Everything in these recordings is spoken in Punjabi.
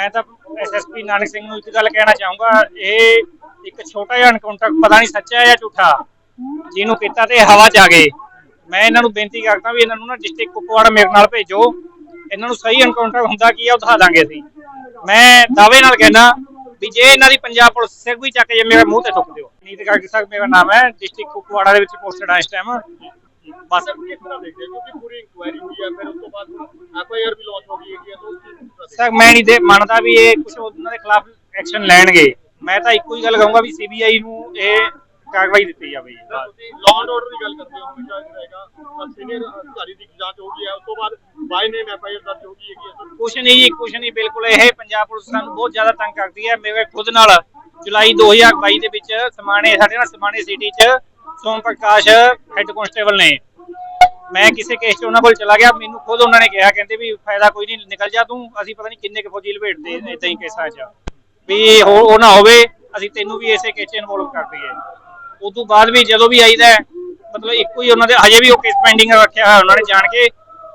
ਮੈਂ ਤਾਂ ਐਸਐਸਪੀ ਨਾਨਕ ਸਿੰਘ ਨੂੰ ਇੱਕ ਗੱਲ ਕਹਿਣਾ ਚਾਹੂੰਗਾ, ਇਹ ਇੱਕ ਛੋਟਾ ਜਿਹਾ ਐਨਕਾਊਂਟਰ ਪਤਾ ਨਹੀਂ ਸੱਚਾ ਹੈ ਜਾਂ ਝੂਠਾ, ਜਿਹਨੂੰ ਕੀਤਾ ਤੇ ਹਵਾ ਚ ਆ ਗਏ। ਮੈਂ ਇਹਨਾਂ ਨੂੰ ਬੇਨਤੀ ਕਰਦਾ ਵੀ ਇਹਨਾਂ ਨੂੰ ਨਾ ਡਿਸਟ੍ਰਿਕਟ ਕੁਪਵਾੜਾ ਮੇਰੇ ਨਾਲ ਭੇਜੋ। ਇਹਨਾਂ ਨੂੰ ਸਹੀ ਐਨਕਾਊਂਟਰ ਹੁੰਦਾ ਕੀ ਆ, ਉਹ ਦਿਖਾ ਦਾਂਗੇ ਅਸੀਂ। ਮੈਂ ਦਾਅਵੇ ਨਾਲ ਕਹਿਣਾ ਵੀ ਜੇ ਇਹਨਾਂ ਦੀ ਪੰਜਾਬ ਪੁਲਿਸ ਸਿਰ ਵੀ ਚੱਕ ਜੇ, ਮੇਰੇ ਮੂੰਹ ਤੇ ਥੁੱਕ ਦਿਓ। ਨੀਤ ਗਾਰਗੀ ਸਾਹਿਬ, ਮੇਰਾ ਨਾਮ ਹੈ ਡਿਸਟ੍ਰਿਕਟ ਕੁਪਵਾੜਾ ਦੇ ਵਿੱਚ ਪੋਸਟਡ ਆ ਇਸ ਟਾਈਮ ਬਸ ਸਰ ਕਿਸ ਤਰ੍ਹਾਂ ਦੇਖਦੇ ਹੋ ਕਿਉਂਕਿ ਪੂਰੀ ਇਨਕੁਆਇਰੀ ਹੋਈ ਹੈ ਫਿਰ ਉਸ ਤੋਂ ਬਾਅਦ ਐਫਆਈਆਰ ਵੀ ਲਾਂਚ ਹੋ ਗਈ ਹੈ ਤਾਂ ਉਸ ਚੀਜ਼ ਨੂੰ ਕਿਸ ਤਰ੍ਹਾਂ ਸਰ ਮੈਂ ਨਹੀਂ ਦੇ ਮੰਨਦਾ ਵੀ ਇਹ ਕੁਝ ਉਹਨਾਂ ਦੇ ਖਿਲਾਫ ਐਕਸ਼ਨ ਲੈਣਗੇ। ਮੈਂ ਤਾਂ ਇੱਕੋ ਹੀ ਗੱਲ ਕਹੂੰਗਾ ਵੀ ਸੀਬੀਆਈ ਨੂੰ ਇਹ ਕਾਰਵਾਈ ਦਿੱਤੀ ਜਾਵੇ। ਜੀ ਲਾਅ ਐਂਡ ਆਰਡਰ ਦੀ ਗੱਲ ਕਰਦੇ ਹੋ ਹਮੇਸ਼ਾ ਰਹੇਗਾ ਸੀਨੀਅਰ ਅਧਿਕਾਰੀ ਦੀ ਜਾਂਚ ਹੋ ਗਈ ਹੈ ਉਸ ਤੋਂ ਬਾਅਦ ਬਾਈ ਨੇਮ ਐਫਆਈਆਰ ਦਰਜ ਹੋ ਗਈ ਹੈਗੀ ਹੈ ਸਰ। ਕੁਛ ਨਹੀਂ ਜੀ ਕੁਛ ਨਹੀਂ ਬਿਲਕੁਲ ਇਹ ਪੰਜਾਬ ਪੁਲਿਸ ਸਾਨੂੰ ਬਹੁਤ ਜ਼ਿਆਦਾ ਤੰਗ ਕਰਦੀ ਹੈ। ਮੇਰੇ ਖੁਦ ਨਾਲ ਜੁਲਾਈ 2022 ਦੇ ਵਿੱਚ ਸਮਾਣੇ ਸਾਡੇ ਨਾਲ ਸਮਾਣੇ ਸਿਟੀ 'ਚ ਸੋਮ ਪ੍ਰਕਾਸ਼ ਹੈੱਡ ਕਨਸਟੇਬਲ ਨੇ। ਮੈਂ ਕਿਸੇ ਕੇਸ 'ਚ ਉਹਨਾਂ ਕੋਲ ਚਲਾ ਗਿਆ, ਮੈਨੂੰ ਖੁਦ ਉਹਨਾਂ ਨੇ ਕਿਹਾ, ਕਹਿੰਦੇ ਵੀ ਫਾਇਦਾ ਕੋਈ ਨਹੀਂ, ਨਿਕਲ ਜਾ ਤੂੰ, ਅਸੀਂ ਪਤਾ ਨਹੀਂ ਕਿੰਨੇ ਕੁ ਫੌਜੀ ਲਪੇਟਦੇ ਇਦਾਂ ਹੀ ਕੇਸਾਂ 'ਚ। ਵੀ ਹੋ, ਉਹ ਨਾ ਹੋਵੇ, ਅਸੀਂ ਤੈਨੂੰ ਵੀ ਇਸੇ ਕੇਸ 'ਚ ਇਨਵੋਲਵ ਕਰ ਦਈਏ। ਉਸ ਤੋਂ ਬਾਅਦ ਵੀ ਜਦੋਂ ਵੀ ਆਈਦਾ ਮਤਲਬ ਇੱਕੋ ਹੀ ਉਹਨਾਂ ਦੇ, ਹਜੇ ਵੀ ਉਹ ਕੇਸ ਪੈਂਡਿੰਗ ਰੱਖਿਆ ਹੋਇਆ ਉਹਨਾਂ ਨੇ ਜਾਣ ਕੇ।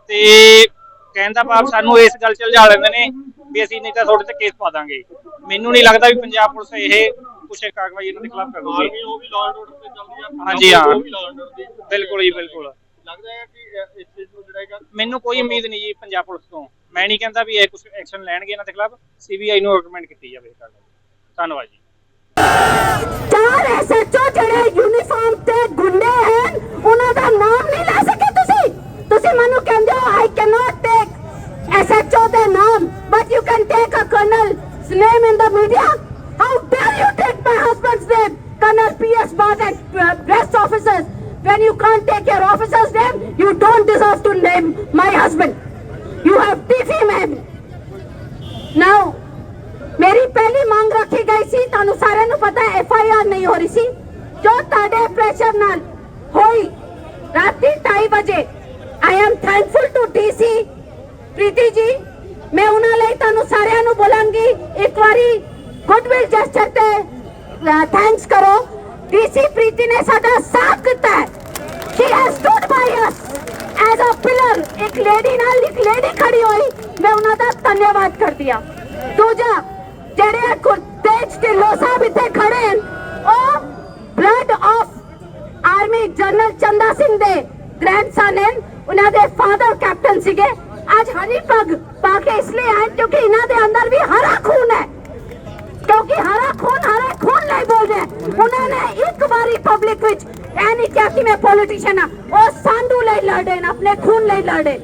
ਤੇ ਕਹਿਣ ਦਾ ਭਾਵ ਸਾਨੂੰ ਇਸ ਗੱਲ 'ਚ ਉਲਝਾ ਲੈਂਦੇ ਨੇ ਵੀ ਅਸੀਂ ਨਹੀਂ ਤਾਂ ਤੁਹਾਡੇ ਤੇ ਕੇਸ ਪਾ ਦਾਂਗੇ। ਮੈਨੂੰ ਨਹੀਂ ਲੱਗਦਾ ਵੀ ਪੰਜਾਬ ਪੁਲਿਸ ਇਹ ਕੁਛ ਕਾਰਵਾਈ ਇਹਨਾਂ ਦੇ ਖਿਲਾਫ ਕਰੂਗੀ ਆਰਮੀ ਉਹ ਵੀ ਲਾਅ ਐਂਡ ਆਰਡਰ ਤੇ ਚੱਲਦੀ ਹੈ ਪੰਜਾਬ ਹਾਂਜੀ, ਹਾਂ। ਉਹ ਵੀ ਲਾਅ ਐਂਡ ਆਰਡਰ ਦੀ। ਬਿਲਕੁਲ ਜੀ ਬਿਲਕੁਲ। ਲੱਗਦਾ ਹੈ ਕਿ ਇਸ ਚੀਜ਼ ਨੂੰ ਜਿਹੜਾ ਹੈਗਾ ਮੈਨੂੰ ਕੋਈ ਉਮੀਦ ਨਹੀਂ ਜੀ ਪੰਜਾਬ ਪੁਲਿਸ ਤੋਂ। ਮੈਂ ਨਹੀਂ ਕਹਿੰਦਾ ਵੀ ਇਹ ਕੁਝ ਐਕਸ਼ਨ ਲੈਣਗੇ ਇਹਨਾਂ ਦੇ ਖਿਲਾਫ। ਸੀਬੀਆਈ ਨੂੰ ਰეკਮੈਂਡ ਕੀਤੀ ਜਾਵੇ ਇਹ ਧੰਨਵਾਦ ਜੀ ਚਾਰ ਐਸਐਚਓ ਜਿਹੜੇ ਯੂਨੀਫਾਰਮ ਤੇ ਗੁੰਡੇ ਹਨ ਉਹਨਾਂ ਦਾ ਨਾਮ ਨਹੀਂ ਲੈ ਸਕੇ ਤੁਸੀਂ ਤੁਸੀਂ ਮੈਨੂੰ ਕਹਿੰਦੇ ਹੋ ਆਈ ਕੈਨੋਟ ਟੇਕ ਐਸਐਚਓ ਦੇ ਨਾਮ but you can take a colonel's name in the media how dare you take my husband's name colonel ps bhatt and uh, rest officers when take your officer's name you don't deserve to name my husband. You have defamed him now ਮੇਰੀ ਪਹਿਲੀ ਮੰਗ ਰੱਖੀ ਗਈ ਸੀ ਤੁਹਾਨੂੰ ਸਾਰਿਆਂ ਨੂੰ ਪਤਾ ਐਫ ਆਈ ਆਰ ਨਹੀਂ ਹੋ ਰਹੀ ਸੀ ਜੋ ਤੁਹਾਡੇ ਪ੍ਰੈਸ਼ਰ ਨਾਲ ਹੋਈ ਰਾਤੀ 2:30 ਵਜੇ I am thankful to DC Preeti ji ਮੈਂ ਉਹਨਾਂ ਲਈ ਤੁਹਾਨੂੰ ਸਾਰਿਆਂ ਨੂੰ ਬੋਲਾਂਗੀ ਇੱਕ ਵਾਰੀ ਗੁੱਡਵਿਲ ਜੈਸਚਰ ਤੇ ਥੈਂਕਸ ਕਰੋ ਡੀਸੀ ਪ੍ਰੀਤੀ ਨੇ ਸਾਡਾ ਸਾਥ ਦਿੱਤਾ ਹੈ she has stood by us as a pillar ਇੱਕ ਲੇਡੀ ਨਾਲ ਇੱਕ ਲੇਡੀ ਖੜੀ ਹੋਈ ਮੈਂ ਉਹਨਾਂ ਦਾ ਧੰਨਵਾਦ ਕਰਦੀ ਹਾਂ ਦੂਜਾ ਜਿਹੜੇ ਗੁਰਤੇਜ ਢਿੱਲੋਂ ਸਾਹਿਬ ਇੱਥੇ ਖੜੇ ਹਨ ਉਹ blood of army general Chanda Singh ਦੇ ਗ੍ਰੈਂਡਸਨ ਹਨ ਉਹਨਾਂ ਦੇ ਫਾਦਰ ਕੈਪਟਨ ਸੀਗੇ ਅੱਜ ਹਰੀ ਪੱਗ ਪਾ ਕੇ ਇਸ ਲਈ ਆਏ ਕਿਉਂਕਿ ਇਹਨਾਂ ਦੇ ਅੰਦਰ ਵੀ ਹਰਾ ਖੂਨ ਹੈ ਕਿਉਂਕਿ ਹਰਾ ਖੂਨ ਹਰੇ ਖੂਨ ਲਈ ਬੋਲਦੇ ਹੈ। ਉਹਨਾਂ ਨੇ ਇੱਕ ਵਾਰੀ ਪਬਲਿਕ ਵਿੱਚ ਨਹੀਂ ਕਿਹਾ ਕਿ ਮੈਂ ਪੋਲੀਟੀਸ਼ੀਅਨ ਹਾਂ। ਉਹ ਸਾਂਢੂ ਲਈ ਲੜੇ ਨੇ ਆਪਣੇ ਖੂਨ ਲਈ ਲੜੇ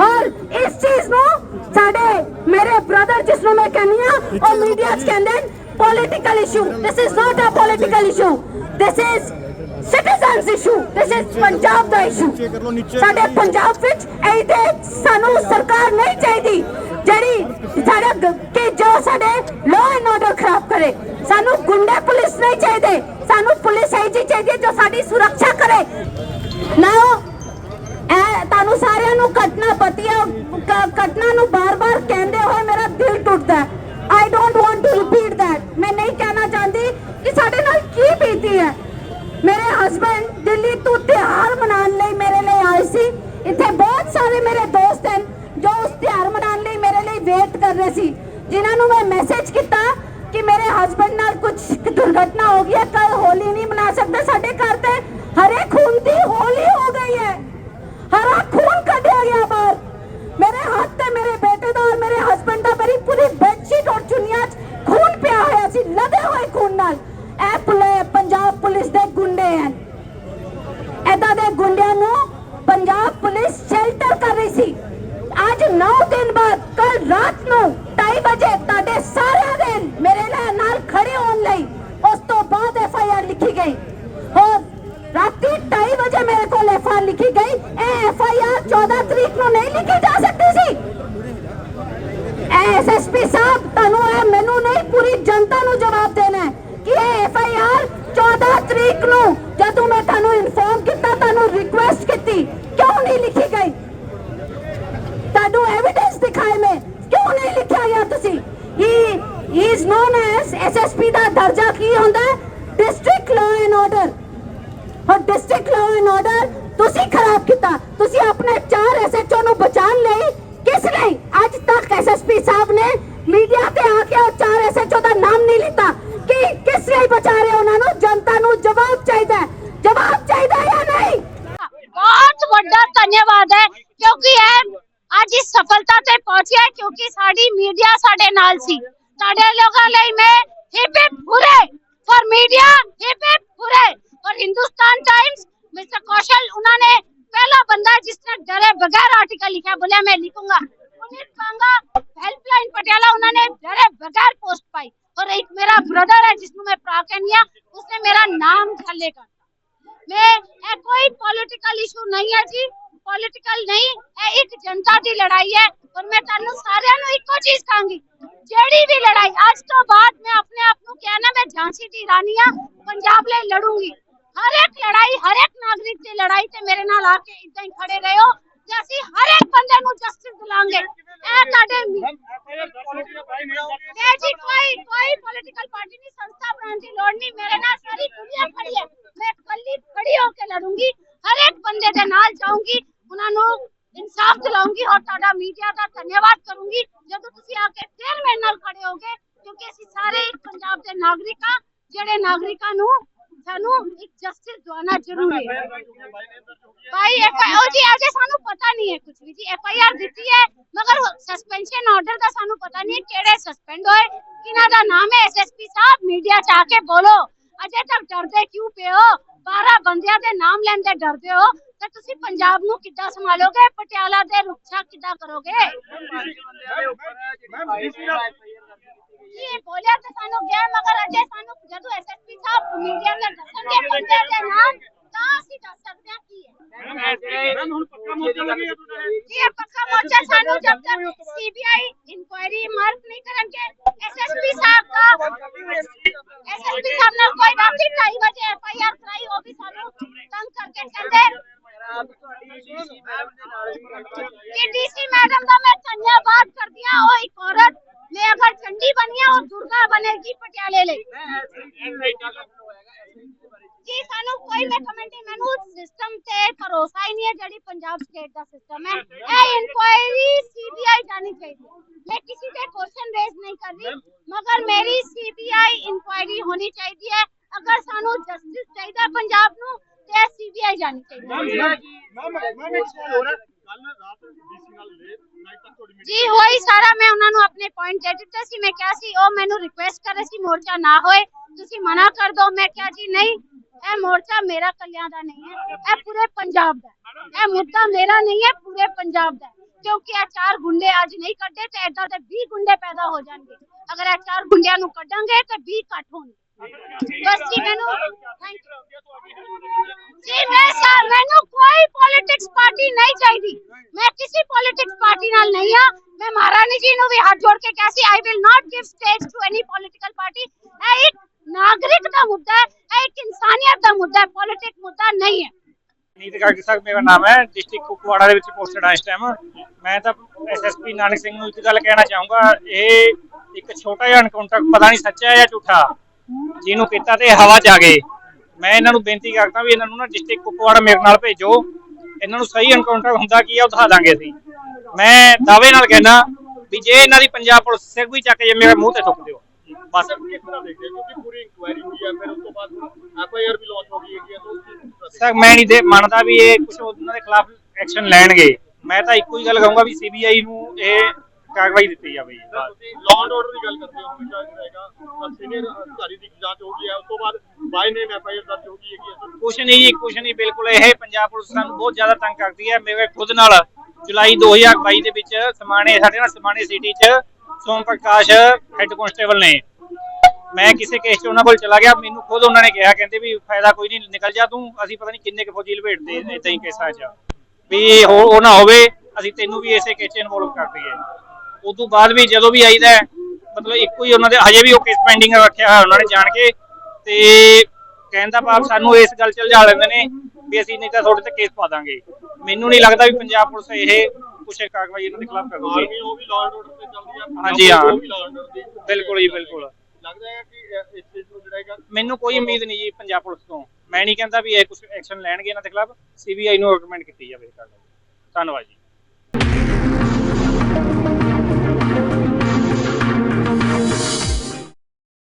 ਔਰ ਇਸ ਚੀਜ਼ ਨੂੰ ਸਾਡੇ ਮੇਰੇ ਬ੍ਰਦਰ ਜਿਸ ਨੂੰ ਮੈਂ ਕਹਿੰਦੀ ਹਾਂ ਉਹ ਮੀਡੀਆ 'ਚ ਕਹਿੰਦੇ political issue this is not a political issue this is citizens issue this is Punjab the issue ਸਾਡੇ ਪੰਜਾਬ ਵਿੱਚ ਇਹਦੇ ਸਾਨੂੰ ਸਰਕਾਰ ਨਹੀਂ ਚਾਹੀਦੀ ਜਿਹੜੀ ਸਾਡੇ ਕਿ ਜੋ ਸਾਡੇ ਲਾਅ ਐਂਡ ਆਰਡਰ ਖਰਾਬ ਕਰੇ। ਸਾਨੂੰ ਗੁੰਡੇ ਪੁਲਿਸ ਨਹੀਂ ਚਾਹੀਦੇ। ਸਾਨੂੰ ਪੁਲਿਸ ਐਜੀ ਚਾਹੀਦੀ ਹੈ ਜੋ ਸਾਡੀ ਸੁਰੱਖਿਆ ਕਰੇ। ਨਾ ਇਹ ਤੁਹਾਨੂੰ ਸਾਰਿਆਂ ਨੂੰ ਘਟਨਾ ਪਤੀ ਹੈ ਘਟਨਾ ਨੂੰ ਬਾਰ-ਬਾਰ ਕਹਿੰਦੇ ਹੋਏ ਮੇਰਾ ਦਿਲ ਟੁੱਟਦਾ I don't want to repeat that ਮੈਂ ਨਹੀਂ ਕਹਿਣਾ ਚਾਹੁੰਦੀ ਕਿ ਸਾਡੇ ਨਾਲ ਕੀ ਬੀਤੀ ਹੈ। ਮੇਰੇ ਹਸਬੰਡ ਦਿੱਲੀ ਤੋਂ ਤਿਉਹਾਰ ਮਨਾਉਣ ਲਈ ਮੇਰੇ ਲਈ ਆਏ ਸੀ। ਇੱਥੇ ਬਹੁਤ ਸਾਰੇ ਮੇਰੇ ਦੋਸਤ ਹਨ ਜੋ ਉਸ ਤਿਉਹਾਰ ਮਨਾਉਣ ਲਈ ਮੇਰੇ ਲਈ ਵੇਟ ਕਰ ਰਹੇ ਸੀ। ਜਿਨ੍ਹਾਂ ਨੂੰ ਮੈਂ ਮੈਸੇਜ ਹਸਬੰਡ ਨਾਲ ਕੁਝ ਦੁਰਘਟਨਾ ਹੋ ਗਈ ਹੈ ਕੱਲ ਹੋਲੀ ਨਹੀਂ ਮਨਾ ਸਕਦੇ ਸਾਡੇ ਘਰ ਤੇ ਹਰੇ ਖੂਨ ਦੀ ਹੋਲੀ ਹੋ ਗਈ ਹੈ ਹਰਾ ਖੂਨ ਕੱਢਿਆ ਗਿਆ ਬਾਹਰ ਮੇਰੇ ਹੱਥ ਤੇ ਮੇਰੇ ਬੇਟੇ ਦਾ ਔਰ ਮੇਰੇ ਹਸਬੰਡ ਦਾ ਮੇਰੀ ਪੂਰੀ ਬੈਡਸ਼ੀਟ ਔਰ ਚੁੰਨੀਆਂ 'ਚ ਖੂਨ ਪਿਆ ਹੋਇਆ ਸੀ ਲਦੇ ਹੋਏ ਖੂਨ ਨਾਲ ਇਹ ਪੁਲੇ ਪੰਜਾਬ ਪੁਲਿਸ ਦੇ ਗੁੰਡੇ ਹਨ ਏਦਾਂ ਦੇ ਗੁੰਡਿਆਂ ਨੂੰ ਪੰਜਾਬ ਪੁਲਿਸ ਸ਼ੈਲਟਰ ਕਰ ਰਹੀ ਸੀ ਅੱਜ 9 ਦਿਨ ਬਾਅਦ ਕੱਲ ਰਾਤ ਨੂੰ 2:30 ਵਜੇ ਤੁਹਾਡੇ ਸਾਰਿਆਂ ਦੇ ਮੇਰੇ ਨਾਲ ਨਾਲ ਖੜੇ ਹੋਣ ਲਈ ਉਸ ਤੋਂ ਬਾਅਦ ਐਫ ਆਈ ਆਰ ਲਿਖੀ ਗਈ ਹੋਰ ਰਾਤੀ 2:30 ਵਜੇ ਮੇਰੇ ਕੋਲ ਐਫ ਆਰ ਲਿਖੀ ਗਈ। ਇਹ ਐਫ ਆਈ ਆਰ 14 ਤਰੀਕ ਨੂੰ ਨਹੀਂ ਲਿਖੀ ਜਾ ਸਕਦੀ ਸੀ। ਐਸਐਸਪੀ ਸਾਹਿਬ, ਤੁਹਾਨੂੰ ਇਹ ਮੈਨੂੰ ਨਹੀਂ, ਪੂਰੀ ਜਨਤਾ ਨੂੰ ਜਵਾਬ ਦੇਣਾ ਕਿ ਇਹ ਐਫ ਆਈ ਆਰ 14 ਤਰੀਕ ਨੂੰ ਜਦੋਂ ਮੈਂ ਤੁਹਾਨੂੰ ਇਨਫੋਰਮ ਕੀਤਾ, ਤੁਹਾਨੂੰ ਰਿਕੁਐਸਟ ਕੀਤੀ, ਕਿਉਂ ਨਹੀਂ ਲਿਖੀ ਗਈ? ਤੁਹਾਨੂੰ ਐਵੀਡੈਂਸ ਦਿਖਾਏ ਮੈਂ, ਕਿਉਂ ਨਹੀਂ ਲਿਖਿਆ ਗਿਆ ਤੁਸੀਂ? He is known as SSP ਦਾ ਦਰਜਾ ਕੀ ਹੁੰਦਾ? District law and order or district law and order ਤੁਸੀਂ ਖਰਾਬ ਕੀਤਾ। ਤੁਸੀਂ ਆਪਣੇ ਚਾਰ ਐਸਐਚਓ ਨੂੰ ਬਚਾਉਣ ਲਈ ਕਿਸ ਲਈ? ਅੱਜ ਤੱਕ ਐਸਐਸਪੀ ਸਾਹਿਬ ਨੇ ਮੀਡੀਆ ਤੇ ਆ ਕੇ ਚਾਰ ਐਸਐਚਓ ਦਾ ਨਾਮ ਨਹੀਂ ਲਿੱਤਾ। ਕਿ, ਕਿਸ ਲਈ ਬਚਾ ਰਹੇ ਉਹਨਾਂ ਨੂੰ? ਜਨਤਾ ਨੂੰ ਜਵਾਬ ਚਾਹੀਦਾ ਹੈ। ਜਵਾਬ ਚਾਹੀਦਾ ਹੈ ਜਾਂ ਨਹੀਂ? ਬਹੁਤ ਵੱਡਾ ਧੰਨਵਾਦ ਹੈ, ਕਿਉਂਕਿ ਇਹ ਅੱਜ ਇਸ ਸਫਲਤਾ ਤੇ ਪਹੁੰਚਿਆ ਕਿਉਂਕਿ ਸਾਡੀ ਮੀਡੀਆ ਸਾਡੇ ਨਾਲ ਸੀ। ਸਾਡੇ ਲੋਕਾਂ ਲਈ ਮੈਂ hip hip hurray media hip बगैर आर्टिकल लिखा है बोले मैं लिखूंगा पुनीत कांगा हेल्पलाइन पटियाला उन्होंने डरे बगैर पोस्ट पाई और एक मेरा ब्रदर है जिसमें मैं प्रा कहनी उसने मेरा नाम थल्ले कर ਮੈਂ ਇਹ ਕੋਈ ਪੋਲਿਟੀਕਲ ਇਸ਼ੂ ਨਹੀਂ ਹੈ ਜੀ ਪੋਲਿਟੀਕਲ ਨਹੀਂ ਇਹ ਇੱਕ ਜਨਤਾ ਦੀ ਲੜਾਈ ਹੈ ਔਰ ਮੈਂ ਤੁਹਾਨੂੰ ਸਾਰਿਆਂ ਨੂੰ ਇੱਕੋ ਚੀਜ਼ ਕਹਾਂਗੀ ਜਿਹੜੀ ਵੀ ਲੜਾਈ ਅੱਜ ਤੋਂ ਬਾਅਦ ਮੈਂ ਆਪਣੇ ਆਪ ਨੂੰ ਕਹਿਣਾ ਮੈਂ ਝਾਂਸੀ ਦੀ ਰਾਣੀ ਹਾਂ ਪੰਜਾਬ ਲਈ ਲੜੂੰਗੀ ਹਰ ਇੱਕ ਲੜਾਈ ਹਰ ਇੱਕ ਨਾਗਰਿਕ ਦੀ ਲੜਾਈ ਤੇ ਮੇਰੇ ਨਾਲ ਆ ਕੇ ਇਦਾਂ ਹੀ ਖੜੇ ਰਹੋ ਤੇ ਅਸੀਂ ਹਰ ਇੱਕ ਬੰਦੇ ਨੂੰ ਜਸਟਿਸ ਦਿਲਾਂਗੇ। ਇਹ ਤੁਹਾਡੇ ਮੈਂ ਜੀ ਕੋਈ ਕੋਈ ਪੋਲਿਟੀਕਲ ਪਾਰਟੀ ਨਹੀਂ ਸੰਸਥਾ ਬਣਾਉਣ ਦੀ ਲੋੜ ਨਹੀਂ। ਮੇਰੇ ਨਾਲ ਸਾਰੀ ਦੁਨੀਆ ਖੜੀ ਹੈ। ਮੈਂ ਇਕੱਲੀ ਖੜੀ ਹੋ ਕੇ ਲੜੂੰਗੀ। ਹਰ ਇੱਕ ਬੰਦੇ ਦੇ ਨਾਲ ਜਾਊਂਗੀ। ਉਹਨਾਂ ਨੂੰ ਇਨਸਾਫ ਦਿਲਾਉਂਗੀ ਔਰ ਤੁਹਾਡਾ ਮੀਡੀਆ ਦਾ ਧੰਨਵਾਦ ਕਰੂੰਗੀ। ਜਦੋਂ ਤੁਸੀਂ ਆ ਕੇ ਫਿਰ ਮੇਰੇ ਨਾਲ ਖੜੇ ਹੋਗੇ ਕਿਉਂਕਿ ਅਸੀਂ ਸਾਰੇ ਪੰਜਾਬ ਦੇ ਨਾਗਰਿਕ ਜਿਹੜੇ ਨਾਗਰਿਕਾਂ ਨੂੰ ਸਾਨੂੰ ਇੱਕ ਜਸਟਿਸ ਦਵਾਉਣਾ ਜ਼ਰੂਰੀ ਹੈ। ਭਾਈ ਐਫ ਆਈ ਉਹ ਜੀ ਅਜੇ ਸਾਨੂੰ ਪਤਾ ਨਹੀਂ ਹੈ ਕੁਝ ਵੀ ਜੀ। ਐਫ ਆਈ ਆਰ ਦਿੱਤੀ ਹੈ ਮਗਰ ਸਸਪੈਂਸ਼ਨ ਆਰਡਰ ਦਾ ਸਾਨੂੰ ਪਤਾ ਨਹੀਂ ਕਿਹੜੇ ਸਸਪੈਂਡ ਹੋਏ ਕਿਹਨਾਂ ਦਾ ਨਾਮ ਹੈ। ਐਸਐਸਪੀ ਸਾਹਿਬ ਮੀਡੀਆ ਚ ਆ ਕੇ ਬੋਲੋ। ਅਜੇ ਤੱਕ ਡਰਦੇ ਕਿਉਂ ਪਏ ਹੋ? 12 ਬੰਦਿਆਂ ਦੇ ਨਾਮ ਲੈਂਦੇ ਡਰਦੇ ਹੋ? ਤੇ ਤੁਸੀਂ ਪੰਜਾਬ ਨੂੰ ਕਿੱਦਾਂ ਸੰਭਾਲੋਗੇ? ਪਟਿਆਲਾ ਦੇ ਰੁਕਸ਼ਾ ਕਿੱਦਾਂ ਕਰੋਗੇ? ਜੀ ਇਹ ਬੋਲਿਆ ਤੇ ਸਾਨੂੰ ਗਿਆ ਮਗਰ ਅਜੇ ਸਾਨੂੰ ਜਦੋਂ ਐਸਐਸਪੀ ਸਾਹਿਬ ਮੀਡੀਆ ਤੇ ਦੱਸਣਗੇ ਬੰਦੇ ਦੇ ਨਾਮ ਤਾਂ ਅਸੀਂ ਦੱਸ ਸਕਦੇ ਹਾਂ ਕੀ ਹੈ ਜੀ ਇਹ ਪੱਕਾ ਮੋਰਚਾ ਸਾਨੂੰ ਜਬ ਤੱਕ ਸੀਬੀਆਈ ਇਨਕੁਆਇਰੀ ਮਾਰਕ ਨਹੀਂ ਕਰਨਗੇ ਐਸਐਸਪੀ ਸਾਹਿਬ ਦਾ ਐਸਐਸਪੀ ਸਾਹਿਬ ਨਾਲ ਕੋਈ ਰਾਤੀ 2:30 ਵਜੇ ਐਫਆਈਆਰ ਕਰਾਈ ਉਹ ਵੀ ਸਾਨੂੰ ਤੰਗ ਕਰਕੇ ਕਹਿੰਦੇ ਕਿ ਡੀਸੀ ਮੈਡਮ ਦਾ ਮੈਂ ਧੰਨਵਾਦ ਕਰਦੀ ਹਾਂ ਉਹ ਇੱਕ ਔਰਤ ਮੈਂ ਅਗਰ ਚੰਡੀ ਬਣੀ ਹਾਂ ਉਹ ਦੁਰਗਾ ਪਟਿਆਲੇ ਲਈ। ਜੀ, ਸਾਨੂੰ ਕੋਈ ਮੈਂ ਮੈਨੂੰ ਸਿਸਟਮ ਤੇ ਭਰੋਸਾ ਹੀ ਨਹੀਂ ਹੈ ਜਿਹੜੀ ਪੰਜਾਬ ਸਟੇਟ ਦਾ ਸਿਸਟਮ ਹੈ। ਇਹ ਇਨਕੁਆਇਰੀ ਸੀਬੀਆਈ ਜਾਣੀ ਚਾਹੀਦੀ ਮੈਂ ਕਿਸੇ ਤੇ ਕੁਐਸਚਨ ਰੇਜ਼ ਨਹੀਂ ਕਰ ਰਹੀ ਮਗਰ ਮੇਰੀ ਸੀਬੀਆਈ ਇਨਕੁਆਇਰੀ ਹੋਣੀ ਚਾਹੀਦੀ ਹੈ। ਅਗਰ ਸਾਨੂੰ ਜਸਟਿਸ ਚਾਹੀਦਾ ਪੰਜਾਬ ਨੂੰ, ਤੇ ਸੀਬੀਆਈ ਜਾਣੀ ਚਾਹੀਦੀ ਹੈ। ਜੀ ਹੋਈ ਸਾਰਾ। ਮੈਂ ਉਹਨਾਂ ਨੂੰ ਆਪਣੇ ਪੁਆਇੰਟ ਦੇ ਦਿੱਤੇ ਸੀ। ਮੈਂ ਕਿਹਾ ਸੀ, ਉਹ ਮੈਨੂੰ ਰਿਕੁਐਸਟ ਕਰ ਰਹੇ ਸੀ, ਮੋਰਚਾ ਨਾ ਹੋਏ, ਤੁਸੀਂ ਮਨਾ ਕਰ ਦਿਓ ਮੈਂ ਕਿਹਾ ਜੀ, ਨਹੀਂ, ਇਹ ਮੋਰਚਾ ਮੇਰਾ ਕੱਲਿਆਂ ਦਾ ਨਹੀਂ ਹੈ। ਇਹ ਪੂਰੇ ਪੰਜਾਬ ਦਾ ਹੈ। ਇਹ ਮੁੱਦਾ ਮੇਰਾ ਨਹੀਂ ਹੈ, ਪੂਰੇ ਪੰਜਾਬ ਦਾ ਹੈ। ਕਿਉਂਕਿ ਇਹ ਚਾਰ ਗੁੰਡੇ ਅੱਜ ਨਹੀਂ ਕੱਢੇ ਤੇ ਏਦਾਂ ਦੇ 20 ਗੁੰਡੇ ਪੈਦਾ ਹੋ ਜਾਣਗੇ। ਅਗਰ ਇਹ ਚਾਰ ਗੁੰਡਿਆਂ ਨੂੰ ਕੱਢਾਂਗੇ, ਤੇ 20 ਘੱਟ ਹੋਣਗੇ। ਬਸ ਜੀ, ਮੈਨੂੰ ਥੈਂਕ ਜੀ, ਮੈਂ ਸਾ ਮੈਨੂੰ ਕੋਈ ਪੋਲਿਟਿਕਸ ਪਾਰਟੀ ਨਹੀਂ ਚਾਹੀਦੀ। ਮੈਂ ਕਿਸੇ ਪੋਲਿਟਿਕਸ ਪਾਰਟੀ ਨਾਲ ਨਹੀਂ ਆ ਮੈਂ ਮਹਾਰਾਣੀ ਜੀ ਨੂੰ ਵੀ ਹੱਥ ਜੋੜ ਕੇ ਕਿਹਾ ਸੀ I will not give stage to any political party ਇਹ ਇੱਕ ਨਾਗਰਿਕ ਦਾ ਮੁੱਦਾ ਹੈ, ਇਹ ਇੱਕ ਇਨਸਾਨੀਅਤ ਦਾ ਮੁੱਦਾ ਹੈ ਪੋਲਿਟਿਕ ਮੁੱਦਾ ਨਹੀਂ ਹੈ। ਨੀਤ ਕਾਗੀ ਸਾਹਿਬ, ਮੇਰਾ ਨਾਮ ਹੈ ਡਿਸਟ੍ਰਿਕਟ ਕੁਪਵਾੜਾ ਦੇ ਵਿੱਚ ਪੋਸਟਡ ਹਾਂ ਇਸ ਟਾਈਮ ਮੈਂ ਤਾਂ ਐਸਐਸਪੀ ਨਾਨਕ ਸਿੰਘ ਨੂੰ ਇੱਕ ਗੱਲ ਕਹਿਣਾ ਚਾਹੂੰਗਾ, ਇਹ ਇੱਕ ਛੋਟਾ ਜਿਹਾ ਐਨਕਾਊਂਟਰ ਪਤਾ ਨਹੀਂ ਸੱਚਾ ਹੈ ਜਾਂ ਝੂਠਾ। ਜਿਹਨੂੰ ਕੀਤਾ ਤੇ ਹਵਾ ਚ ਆ ਗਏ। ਮੈਂ ਇਹਨਾਂ ਨੂੰ ਬੇਨਤੀ ਕਰਦਾ ਵੀ ਇਹਨਾਂ ਨੂੰ ਨਾ ਡਿਸਟ੍ਰਿਕਟ ਕੁਪਵਾੜਾ ਮੇਰੇ ਨਾਲ ਭੇਜੋ। ਇਹਨਾਂ ਨੂੰ ਸਹੀ ਐਨਕਾਊਂਟਰ ਹੁੰਦਾ ਕੀ ਆ ਉਹ ਦਿਖਾ ਦਾਂਗੇ ਅਸੀਂ। ਮੈਂ ਦਾਅਵੇ ਨਾਲ ਕਹਿਣਾ ਵੀ ਜੇ ਇਹਨਾਂ ਦੀ ਪੰਜਾਬ ਪੁਲਿਸ ਸਿਰ ਵੀ ਚੱਕ ਜੇ, ਮੇਰੇ ਮੂੰਹ ਤੇ ਥੁੱਕ ਦਿਓ। ਬਸ। ਸਰ, ਮੈਂ ਨਹੀਂ ਦੇ ਮੰਨਦਾ ਵੀ ਇਹ ਕੁਝ ਉਹਨਾਂ ਦੇ ਖਿਲਾਫ ਐਕਸ਼ਨ ਲੈਣਗੇ। ਮੈਂ ਤਾਂ ਇੱਕੋ ਹੀ ਗੱਲ ਕਹੂੰਗਾ ਵੀ ਸੀਬੀਆਈ ਨੂੰ ਇਹ ਕਾਰਵਾਈ ਦਿੱਤੀ ਜਾਵੇ ਜੀ ਬਸ। ਤੁਸੀਂ ਲਾਅ ਐਂਡ ਆਰਡਰ ਦੀ ਗੱਲ ਕਰਦੇ ਹੋ ਹਮੇਸ਼ਾ ਇਹ ਰਹੇਗਾ। ਸੀਨੀਅਰ ਅਧਿਕਾਰੀ ਦੀ ਜਾਂਚ ਹੋ ਗਈ ਹੈ ਉਸ ਤੋਂ ਬਾਅਦ ਬਾਈ ਨੇਮ ਐਫਆਈਆਰ ਦਰਜ ਹੋ ਗਈ ਹੈਗੀ ਹੈ ਸਰ। ਕੁਛ ਨਹੀਂ ਜੀ ਕੁਛ ਨਹੀਂ ਬਿਲਕੁਲ ਇਹ ਪੰਜਾਬ ਪੁਲਿਸ ਸਾਨੂੰ ਬਹੁਤ ਜ਼ਿਆਦਾ ਤੰਗ ਕਰਦੀ ਹੈ। ਮੇਰੇ ਖੁਦ ਨਾਲ ਜੁਲਾਈ 2022 ਦੇ ਵਿੱਚ ਸਮਾਣੇ ਸਾਡੇ ਨਾਲ ਸਮਾਣੇ ਸਿਟੀ 'ਚ ਸੋਮ ਪ੍ਰਕਾਸ਼ ਹੈੱਡ ਕਨਸਟੇਬਲ ਨੇ। ਮੈਂ ਕਿਸੇ ਕੇਸ 'ਚ ਉਹਨਾਂ ਕੋਲ ਚਲਾ ਗਿਆ ਮੈਨੂੰ ਖੁਦ ਉਹਨਾਂ ਨੇ ਕਿਹਾ ਕਹਿੰਦੇ ਵੀ ਫਾਇਦਾ ਕੋਈ ਨਹੀਂ ਨਿਕਲ ਜਾ ਤੂੰ ਅਸੀਂ ਪਤਾ ਨਹੀਂ ਕਿੰਨੇ ਕੁ ਫੌਜੀ ਲਪੇਟਦੇ ਇਦਾਂ ਹੀ ਕੇਸਾਂ 'ਚ। ਵੀ ਹੋ ਉਹ ਨਾ ਹੋਵੇ ਅਸੀਂ ਤੈਨੂੰ ਵੀ ਇਸੇ ਕੇਸ 'ਚ ਇਨਵੋਲਵ ਕਰ ਦਈਏ। ਉਸ ਤੋਂ ਬਾਅਦ ਵੀ ਜਦੋਂ ਵੀ ਆਈਦਾ ਹੈ, ਮਤਲਬ ਇੱਕੋ ਹੀ ਉਹਨਾਂ ਦੇ ਹਜੇ ਵੀ ਉਹ ਕੇਸ ਪੈਂਡਿੰਗ ਰੱਖਿਆ ਹੋਇਆ ਉਹਨਾਂ ਨੇ ਜਾਣ ਕੇ। ਤੇ ਕਹਿਣ ਦਾ ਭਾਵ ਸਾਨੂੰ ਇਸ ਗੱਲ 'ਚ ਉਲਝਾ ਲੈਂਦੇ ਨੇ ਵੀ ਅਸੀਂ ਨਹੀਂ ਤਾਂ ਤੁਹਾਡੇ ਤੇ ਕੇਸ ਪਾ ਦਾਂਗੇ। ਮੈਨੂੰ ਨਹੀਂ ਲੱਗਦਾ ਵੀ ਪੰਜਾਬ ਪੁਲਿਸ ਇਹ ਕੁਛ ਕਾਰਵਾਈ ਇਹਨਾਂ ਦੇ ਖਿਲਾਫ ਕਰੂਗੀ। ਆਰਮੀ ਉਹ ਵੀ ਲਾਅ ਐਂਡ ਆਰਡਰ ਤੇ ਚੱਲਦੀ ਹੈ ਹਾਂਜੀ, ਹਾਂ। ਉਹ ਵੀ ਲਾਅ ਐਂਡ ਆਰਡਰ ਦੀ। ਬਿਲਕੁਲ ਜੀ ਬਿਲਕੁਲ। ਲੱਗਦਾ ਹੈ ਕਿ ਇਹ- ਇਸ ਚੀਜ਼ ਨੂੰ ਜਿਹੜਾ ਹੈਗਾ ਮੈਨੂੰ ਕੋਈ ਉਮੀਦ ਨਹੀਂ ਜੀ ਪੰਜਾਬ ਪੁਲਿਸ ਤੋਂ। ਮੈਂ ਨਹੀਂ ਕਹਿੰਦਾ ਵੀ ਇਹ ਕੁਝ ਐਕਸ਼ਨ ਲੈਣਗੇ ਇਹਨਾਂ ਦੇ ਖਿਲਾਫ। ਸੀਬੀਆਈ ਨੂੰ ਰეკਮੈਂਡ ਕੀਤੀ ਜਾਵੇ ਕਾਰਵਾਈ ਧੰਨਵਾਦ ਜੀ।